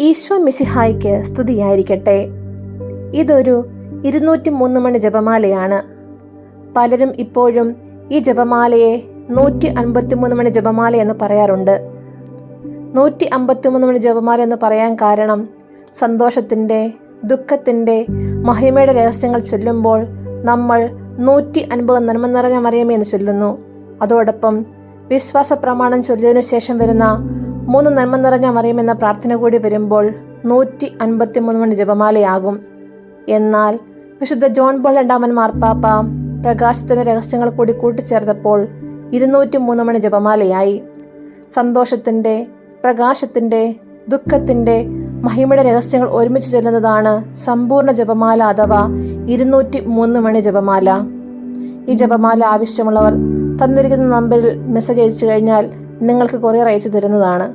ഈശോ മിഷിഹായ്ക്ക് സ്തുതിയായിരിക്കട്ടെ. ഇതൊരു ഇരുന്നൂറ്റി മൂന്ന് മണി ജപമാലയാണ്. പലരും ഇപ്പോഴും ഈ ജപമാലയെ നൂറ്റി അൻപത്തിമൂന്ന് മണി ജപമാല എന്ന് പറയാറുണ്ട്. നൂറ്റി അമ്പത്തിമൂന്ന് മണി ജപമാല എന്ന് പറയാൻ കാരണം സന്തോഷത്തിന്റെ ദുഃഖത്തിന്റെ മഹിമയുടെ രഹസ്യങ്ങൾ ചൊല്ലുമ്പോൾ നമ്മൾ നൂറ്റി അൻപത് നന്മ നിറഞ്ഞ മറിയമേ എന്ന് ചൊല്ലുന്നു. അതോടൊപ്പം വിശ്വാസ പ്രമാണം ചൊല്ലിയതിനു ശേഷം വരുന്ന മൂന്ന് നന്മ നിറഞ്ഞ മറിയുമെന്ന പ്രാർത്ഥന കൂടി വരുമ്പോൾ നൂറ്റി അൻപത്തിമൂന്ന് മണി ജപമാലയാകും. എന്നാൽ വിശുദ്ധ ജോൺ പോൾ രണ്ടാമൻ മാർപ്പാപ്പ പ്രകാശത്തിന്റെ രഹസ്യങ്ങൾ കൂടി കൂട്ടിച്ചേർത്തപ്പോൾ ഇരുന്നൂറ്റി മൂന്ന് മണി ജപമാലയായി. സന്തോഷത്തിന്റെ പ്രകാശത്തിന്റെ ദുഃഖത്തിന്റെ മഹിമയുടെ രഹസ്യങ്ങൾ ഒരുമിച്ച് ചൊല്ലുന്നതാണ് സമ്പൂർണ ജപമാല അഥവാ ഇരുന്നൂറ്റി മൂന്ന് മണി ജപമാല. ഈ ജപമാല ആവശ്യമുള്ളവർ തന്നിരിക്കുന്ന നമ്പറിൽ മെസ്സേജ് അയച്ചു കഴിഞ്ഞാൽ നിങ്ങൾക്ക് കൊറിയർ അയച്ചു തരുന്നതാണ്.